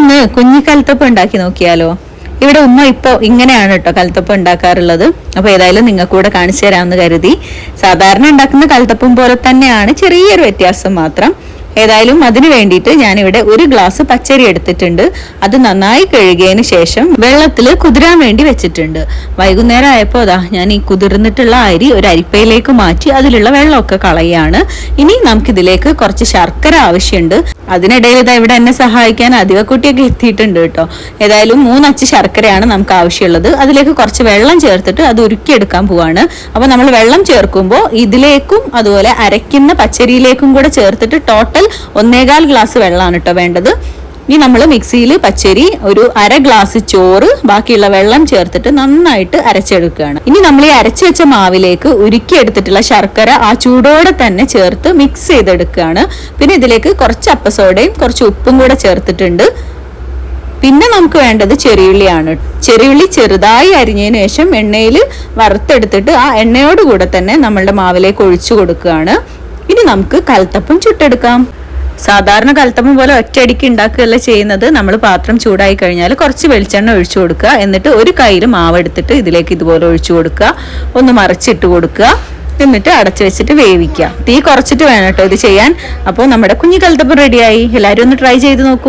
നമുക്കിന്ന് കുഞ്ഞി കൽത്തപ്പം ഉണ്ടാക്കി നോക്കിയാലോ? ഇവിടെ ഉമ്മ ഇപ്പോൾ ഇങ്ങനെയാണ് കേട്ടോ കൽത്തപ്പം ഉണ്ടാക്കാറുള്ളത്. അപ്പോൾ ഏതായാലും നിങ്ങൾക്ക് കൂടെ കാണിച്ചു തരാമെന്ന് കരുതി. സാധാരണ ഉണ്ടാക്കുന്ന കൽത്തപ്പം പോലെ തന്നെയാണ് ചെറിയൊരു വ്യത്യാസം മാത്രം. ഏതായാലും അതിന് വേണ്ടിയിട്ട് ഞാനിവിടെ ഒരു ഗ്ലാസ് പച്ചരി എടുത്തിട്ടുണ്ട്. അത് നന്നായി കഴുകിയതിന് ശേഷം വെള്ളത്തിൽ കുതിരാൻ വേണ്ടി വെച്ചിട്ടുണ്ട്. വൈകുന്നേരം ആയപ്പോൾ അതാ ഞാൻ ഈ കുതിർന്നിട്ടുള്ള അരി ഒരു അരിപ്പയിലേക്ക് മാറ്റി അതിലുള്ള വെള്ളമൊക്കെ കളയാണ്. ഇനി നമുക്കിതിലേക്ക് കുറച്ച് ശർക്കര ആവശ്യമുണ്ട്. അതിനിടയിൽ ഇതാ ഇവിടെ എന്നെ സഹായിക്കാൻ അധികക്കുട്ടിയൊക്കെ എത്തിയിട്ടുണ്ട് കേട്ടോ. ഏതായാലും മൂന്നച്ച് ശർക്കരയാണ് നമുക്ക് ആവശ്യമുള്ളത്. അതിലേക്ക് കുറച്ച് വെള്ളം ചേർത്തിട്ട് അത് ഉരുക്കിയെടുക്കാൻ പോവാണ്. അപ്പോൾ നമ്മൾ വെള്ളം ചേർക്കുമ്പോൾ ഇതിലേക്കും അതുപോലെ അരയ്ക്കുന്ന പച്ചരിയിലേക്കും കൂടെ ചേർത്തിട്ട് ടോട്ടൽ ഒന്നേകാൽ ഗ്ലാസ് വെള്ളമാണ് കേട്ടോ വേണ്ടത്. ഇനി നമ്മൾ മിക്സിയിൽ പച്ചരി ഒരു അര ഗ്ലാസ് ചോറ് ബാക്കിയുള്ള വെള്ളം ചേർത്തിട്ട് നന്നായിട്ട് അരച്ചെടുക്കുകയാണ്. ഇനി നമ്മൾ ഈ അരച്ചു വെച്ച മാവിലേക്ക് ഉരുക്കിയെടുത്തിട്ടുള്ള ശർക്കര ആ ചൂടോടെ തന്നെ ചേർത്ത് മിക്സ് ചെയ്തെടുക്കുകയാണ്. പിന്നെ ഇതിലേക്ക് കുറച്ച് അപ്പസോഡയും കുറച്ച് ഉപ്പും കൂടെ ചേർത്തിട്ടുണ്ട്. പിന്നെ നമുക്ക് വേണ്ടത് ചെറിയുള്ളിയാണ്. ചെറിയുള്ളി ചെറുതായി അരിഞ്ഞതിന് ശേഷം എണ്ണയിൽ വറുത്തെടുത്തിട്ട് ആ എണ്ണയോട് കൂടെ തന്നെ നമ്മളുടെ മാവിലേക്ക് ഒഴിച്ചു കൊടുക്കുകയാണ്. ഇനി നമുക്ക് കൽത്തപ്പം ചുട്ടെടുക്കാം. സാധാരണ കൽത്തപ്പം പോലെ ഒറ്റയടിക്ക് ഉണ്ടാക്കുകയല്ല ചെയ്യുന്നത്. നമ്മൾ പാത്രം ചൂടായി കഴിഞ്ഞാൽ കുറച്ച് വെളിച്ചെണ്ണ ഒഴിച്ചു കൊടുക്കുക. എന്നിട്ട് ഒരു കയ്യിൽ മാവ് എടുത്തിട്ട് ഇതിലേക്ക് ഇതുപോലെ ഒഴിച്ചു കൊടുക്കുക. ഒന്ന് മറിച്ചിട്ട് കൊടുക്കുക. എന്നിട്ട് അടച്ചു വെച്ചിട്ട് വേവിക്കുക. തീ കുറച്ചിട്ട് വേണം കേട്ടോ ഇത് ചെയ്യാൻ. അപ്പോൾ നമ്മുടെ കുഞ്ഞു കലത്തപ്പം റെഡിയായി എല്ലാവരും ഒന്ന് ട്രൈ ചെയ്ത് നോക്കൂ.